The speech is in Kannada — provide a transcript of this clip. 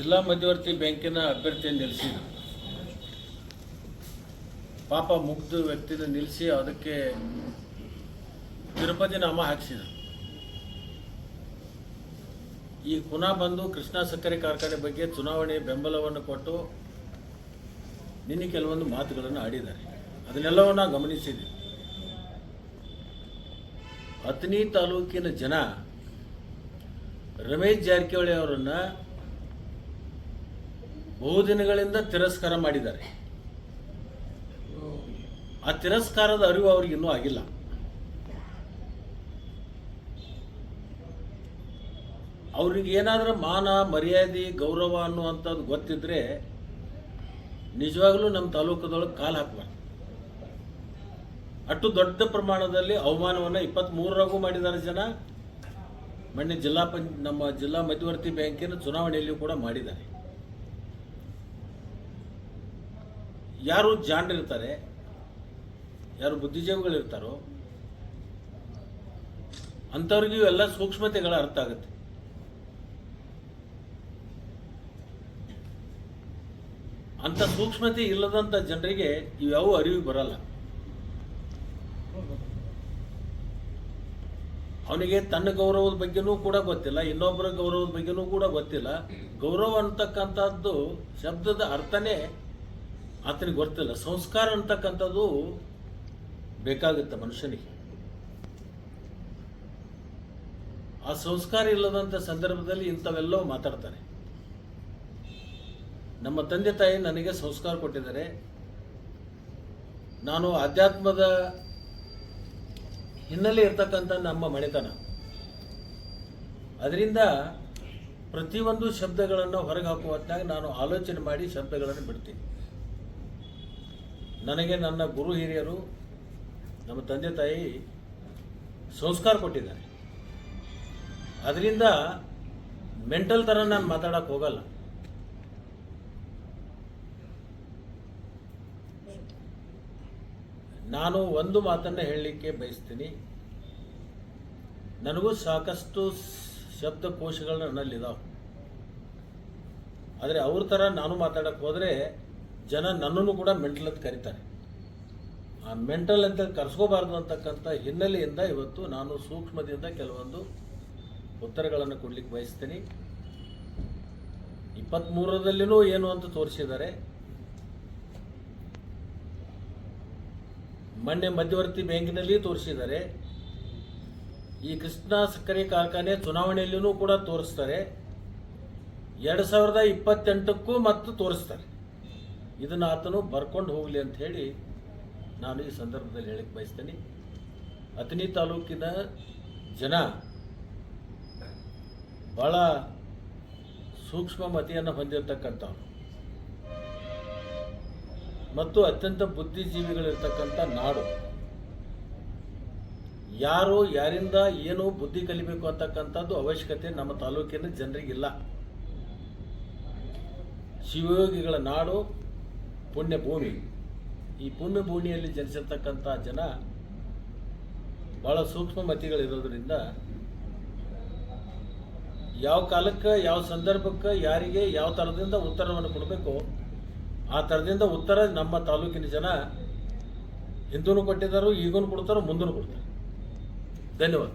ಜಿಲ್ಲಾ ಮಧ್ಯವರ್ತಿ ಬ್ಯಾಂಕಿನ ಅಭ್ಯರ್ಥಿಯನ್ನು ನಿಲ್ಲಿಸಿದ್ರು. ಪಾಪ ಮುಗ್ಧ ವ್ಯಕ್ತಿನ ನಿಲ್ಲಿಸಿ ಅದಕ್ಕೆ ತಿರುಪತಿ ನಾಮ ಹಾಕಿಸಿದ್ರು. ಈ ಪುನಃ ಬಂದು ಕೃಷ್ಣ ಸಕ್ಕರೆ ಕಾರ್ಖಾನೆ ಬಗ್ಗೆ ಚುನಾವಣೆ ಬೆಂಬಲವನ್ನು ಕೊಟ್ಟು ನಿನ್ನೆ ಕೆಲವೊಂದು ಮಾತುಗಳನ್ನು ಆಡಿದ್ದಾರೆ. ಅದನ್ನೆಲ್ಲವನ್ನ ಗಮನಿಸಿದೆ ಅಥಣಿ ತಾಲೂಕಿನ ಜನ ರಮೇಶ್ ಜಾರಕಿಹೊಳಿ ಅವರನ್ನ ಬಹುದಿನಗಳಿಂದ ತಿರಸ್ಕಾರ ಮಾಡಿದ್ದಾರೆ. ಆ ತಿರಸ್ಕಾರದ ಅರಿವು ಅವ್ರಿಗೆ ಇನ್ನೂ ಆಗಿಲ್ಲ. ಅವ್ರಿಗೆ ಏನಾದರೂ ಮಾನ, ಮರ್ಯಾದೆ, ಗೌರವ ಅನ್ನುವಂಥದ್ದು ಗೊತ್ತಿದ್ರೆ ನಿಜವಾಗ್ಲೂ ನಮ್ಮ ತಾಲೂಕದೊಳಗೆ ಕಾಲು ಹಾಕಬಾರ್ದು. ಅಷ್ಟು ದೊಡ್ಡ ಪ್ರಮಾಣದಲ್ಲಿ ಅವಮಾನವನ್ನು ಇಪ್ಪತ್ತ್ಮೂರರಾಗೂ ಮಾಡಿದ್ದಾರೆ ಜನ. ಮೊನ್ನೆ ಜಿಲ್ಲಾ ಪಂ ನಮ್ಮ ಜಿಲ್ಲಾ ಮಧ್ಯವರ್ತಿ ಬ್ಯಾಂಕಿನ ಚುನಾವಣೆಯಲ್ಲಿ ಕೂಡ ಮಾಡಿದ್ದಾರೆ. ಯಾರು ಜಾಣರಿರ್ತಾರೆ, ಯಾರು ಬುದ್ಧಿಜೀವಿಗಳಿರ್ತಾರೋ, ಅಂಥವ್ರಿಗೂ ಎಲ್ಲ ಸೂಕ್ಷ್ಮತೆಗಳ ಅರ್ಥ ಆಗುತ್ತೆ. ಅಂಥ ಸೂಕ್ಷ್ಮತೆ ಇಲ್ಲದಂಥ ಜನರಿಗೆ ಇವ್ಯಾವ ಅರಿವು ಬರಲ್ಲ. ಅವನಿಗೆ ತನ್ನ ಗೌರವದ ಬಗ್ಗೆನೂ ಕೂಡ ಗೊತ್ತಿಲ್ಲ, ಇನ್ನೊಬ್ಬರ ಗೌರವದ ಬಗ್ಗೆನೂ ಕೂಡ ಗೊತ್ತಿಲ್ಲ. ಗೌರವ ಅಂತಕ್ಕಂಥದ್ದು ಶಬ್ದದ ಅರ್ಥನೇ ಆತನಿಗೆ ಗೊತ್ತಿಲ್ಲ. ಸಂಸ್ಕಾರ ಅಂತಕ್ಕಂಥದ್ದು ಬೇಕಾಗುತ್ತೆ ಮನುಷ್ಯನಿಗೆ. ಆ ಸಂಸ್ಕಾರ ಇಲ್ಲದಂಥ ಸಂದರ್ಭದಲ್ಲಿ ಇಂಥವೆಲ್ಲವೂ ಮಾತಾಡ್ತಾರೆ. ನಮ್ಮ ತಂದೆ ತಾಯಿ ನನಗೆ ಸಂಸ್ಕಾರ ಕೊಟ್ಟಿದ್ದಾರೆ. ನಾನು ಆಧ್ಯಾತ್ಮದ ಹಿನ್ನೆಲೆ ಇರ್ತಕ್ಕಂಥ ನಮ್ಮ ಮನೆತನ. ಅದರಿಂದ ಪ್ರತಿಯೊಂದು ಶಬ್ದಗಳನ್ನು ಹೊರಗೆ ಹಾಕುವ ಹೊತ್ನಾಗ ನಾನು ಆಲೋಚನೆ ಮಾಡಿ ಶಬ್ದಗಳನ್ನು ಬಿಡ್ತೀನಿ. ನನಗೆ ನನ್ನ ಗುರು ಹಿರಿಯರು, ನಮ್ಮ ತಂದೆ ತಾಯಿ ಸಂಸ್ಕಾರ ಕೊಟ್ಟಿದ್ದಾರೆ. ಅದರಿಂದ ಮೆಂಟಲ್ ಥರ ನಾನು ಮಾತಾಡಕ್ಕೆ ಹೋಗಲ್ಲ. ನಾನು ಒಂದು ಮಾತನ್ನು ಹೇಳಲಿಕ್ಕೆ ಬಯಸ್ತೀನಿ. ನನಗೂ ಸಾಕಷ್ಟು ಶಬ್ದಕೋಶಗಳು ನನ್ನಲ್ಲಿದ್ದಾವೆ ಆದರೆ ಅವ್ರ ಥರ ನಾನು ಮಾತಾಡಕ್ಕೆ ಹೋದರೆ ಜನ ನನ್ನನ್ನು ಕೂಡ ಮೆಂಟಲ್ ಅಂತ ಕರೀತಾರೆ. ಆ ಮೆಂಟಲ್ ಅಂತ ಕರೆಸ್ಕೋಬಾರ್ದು ಅಂತಕ್ಕಂಥ ಹಿನ್ನೆಲೆಯಿಂದ ಇವತ್ತು ನಾನು ಸೂಕ್ಷ್ಮದಿಂದ ಕೆಲವೊಂದು ಉತ್ತರಗಳನ್ನು ಕೊಡಲಿಕ್ಕೆ ಬಯಸ್ತೀನಿ. ಇಪ್ಪತ್ತ್ಮೂರರಲ್ಲಿನೂ ಏನು ಅಂತ ತೋರಿಸಿದ್ದಾರೆ. ಮೊನ್ನೆ ಮಧ್ಯವರ್ತಿ ಬ್ಯಾಂಕಿನಲ್ಲಿ ತೋರಿಸಿದ್ದಾರೆ. ಈ ಕೃಷ್ಣ ಸಕ್ಕರೆ ಕಾರ್ಖಾನೆ ಚುನಾವಣೆಯಲ್ಲಿಯೂ ಕೂಡ ತೋರಿಸ್ತಾರೆ. ಎರಡು ಸಾವಿರದ ಇಪ್ಪತ್ತೆಂಟಕ್ಕೂ ಮತ್ತು ತೋರಿಸ್ತಾರೆ. ಇದನ್ನು ಆತನು ಬರ್ಕೊಂಡು ಹೋಗಲಿ ಅಂತ ಹೇಳಿ ನಾನು ಈ ಸಂದರ್ಭದಲ್ಲಿ ಹೇಳಕ್ಕೆ ಬಯಸ್ತೇನೆ. ಅಥಣಿ ತಾಲೂಕಿನ ಜನ ಭಾಳ ಸೂಕ್ಷ್ಮ ಮತಿಯನ್ನು ಹೊಂದಿರತಕ್ಕಂಥವ್ರು. ಮತ್ತು ಅತ್ಯಂತ ಬುದ್ಧಿಜೀವಿಗಳಿರ್ತಕ್ಕಂಥ ನಾಡು. ಯಾರು, ಯಾರಿಂದ ಏನು ಬುದ್ಧಿ ಕಲಿಬೇಕು ಅಂತಕ್ಕಂಥದ್ದು ಅವಶ್ಯಕತೆ ನಮ್ಮ ತಾಲೂಕಿನ ಜನರಿಗಿಲ್ಲ. ಶಿವಯೋಗಿಗಳ ನಾಡು ಪುಣ್ಯ ಭೂಮಿ. ಈ ಪುಣ್ಯ ಭೂಮಿಯಲ್ಲಿ ಜನಿಸಿರ್ತಕ್ಕಂಥ ಜನ ಭಾಳ ಸೂಕ್ಷ್ಮ ಮತಿಗಳಿರೋದ್ರಿಂದ ಯಾವ ಕಾಲಕ್ಕೆ, ಯಾವ ಸಂದರ್ಭಕ್ಕೆ, ಯಾರಿಗೆ, ಯಾವ ಥರದಿಂದ ಉತ್ತರವನ್ನು ಕೊಡಬೇಕು ಆ ಥರದಿಂದ ಉತ್ತರ ನಮ್ಮ ತಾಲೂಕಿನ ಜನ ಹಿಂದೂ ಕೊಟ್ಟಿದ್ದಾರೋ ಈಗೂ ಕೊಡ್ತಾರೋ ಮುಂದೂ ಕೊಡ್ತಾರೆ. ಧನ್ಯವಾದ.